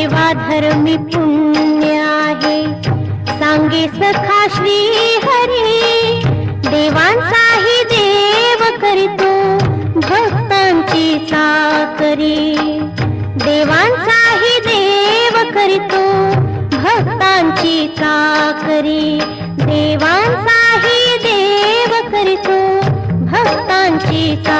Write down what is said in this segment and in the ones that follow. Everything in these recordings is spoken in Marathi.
तेव्हा धर्मी पुण्य आहे. सांगे सखा श्री हरी देवांचाही देव करतो भक्तांची साकरी देवांचाही देव करतो भक्तांची साकरी देवांचाही देव करतो भक्तांची सा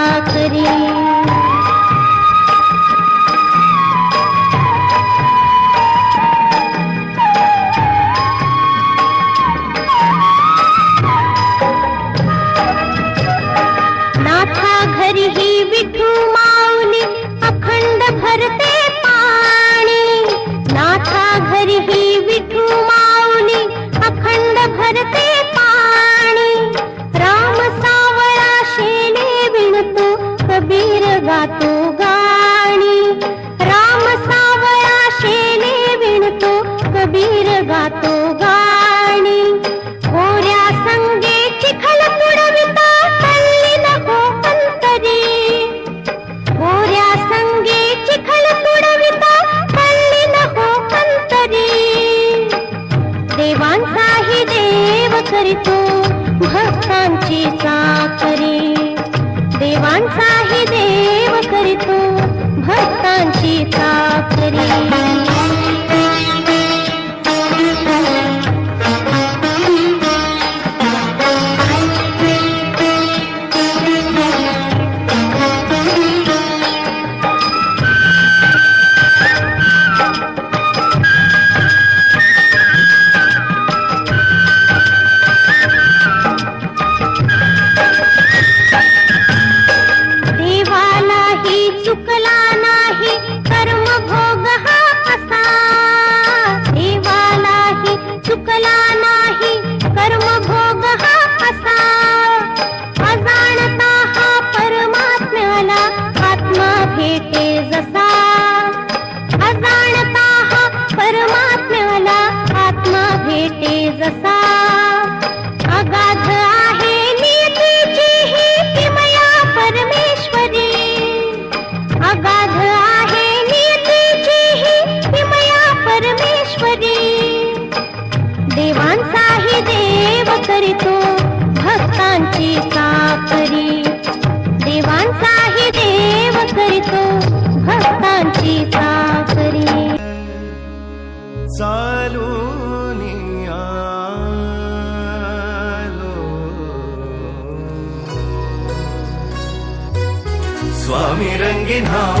pretty. घेते जसा. अजाणता हा परमात्म्याला आत्मा घेते जसा. अगाध आहे नीतीची ही परमेश्वरी. अगाध आहे नीतीची ही परमेश्वरी. देवांचाही देव करीतो भक्तांची स्वामी रंगीन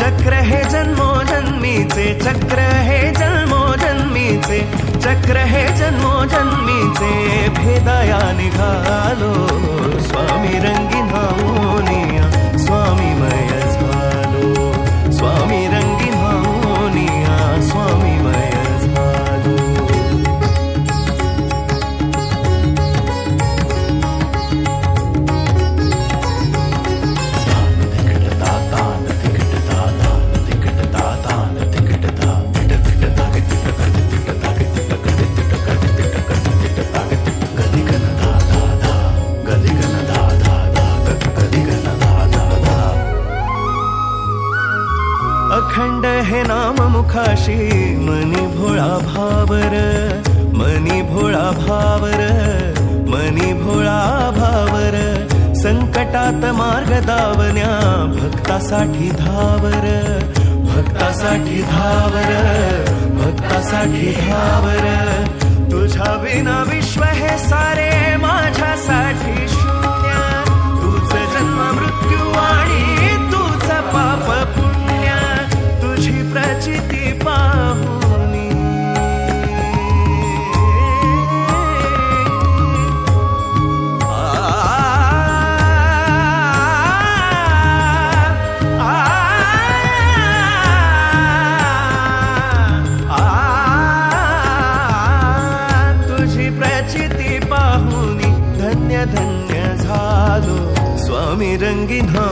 चक्र हे जन्मोजन्मीचे चक्र हे जन्मोजन्मीचे चक्र हे जन्मोजन्मीचे भेदया निघालो स्वामी रंगीन भोळा भावर मनी भोळा भावर संकटात मार्ग दावण्या भक्तासाठी धावर भक्तासाठी धावर भक्तासाठी धावर. तुझ्या विना विश्व हे सारे माझ्यासाठी शून्य. तुझ जन्म मृत्यू आणि तुझ पाप पुण्य. तुझी प्रचिती स्वामी रंगीन हो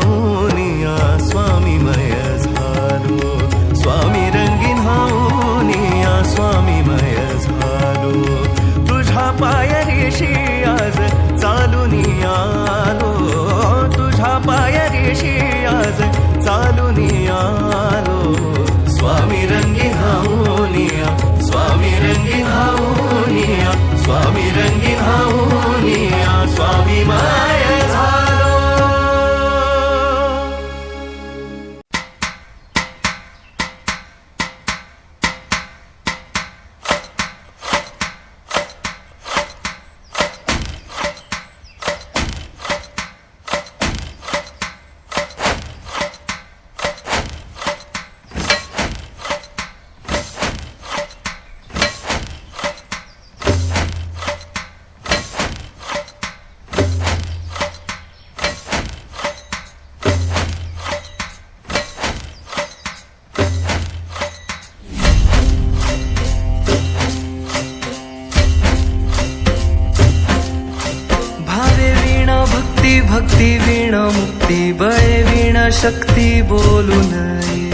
भक्ती वीण मुक्ती बय वीण शक्ती बोलू नये.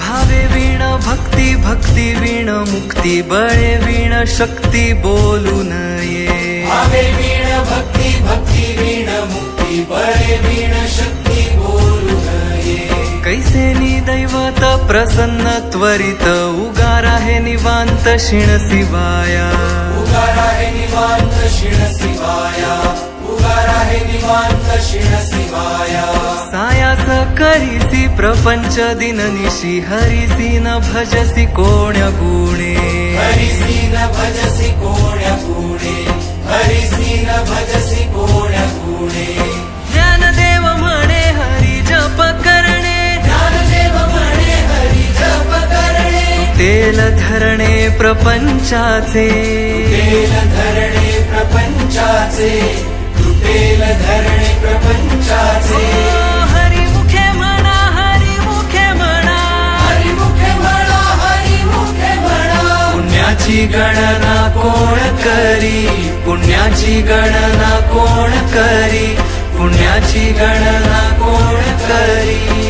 भावे वीण भक्ती भक्ती वीण मुक्ती बळे वीण शक्ती बोलू नये. भावे वीण भक्ती भक्ती वीण मुक्ती बळे वीण शक्ती कैसे नि दैवत प्रसन्न त्वरित? उगार आहे निवांत शिण शिवाया. उगार आहे निवांत शिण शिवाया. उगार आहे निवांत शिण शिवाया. सायास करीसी प्रपंच दिननिशी हरिसी न भजसी कोण्य गुणे. हरिसी न भजसी कोण्या गुणे. प्रपंचाचे. तुटेल धरणे प्रपंचाचे तुटेल धरणे प्रपंचाचे. म्हणा हरिमुखे म्हणा. हरिमुखे म्हणा. पुण्याची गणना कोण करी? पुण्याची गणना कोण करी? पुण्याची गणना कोण करी?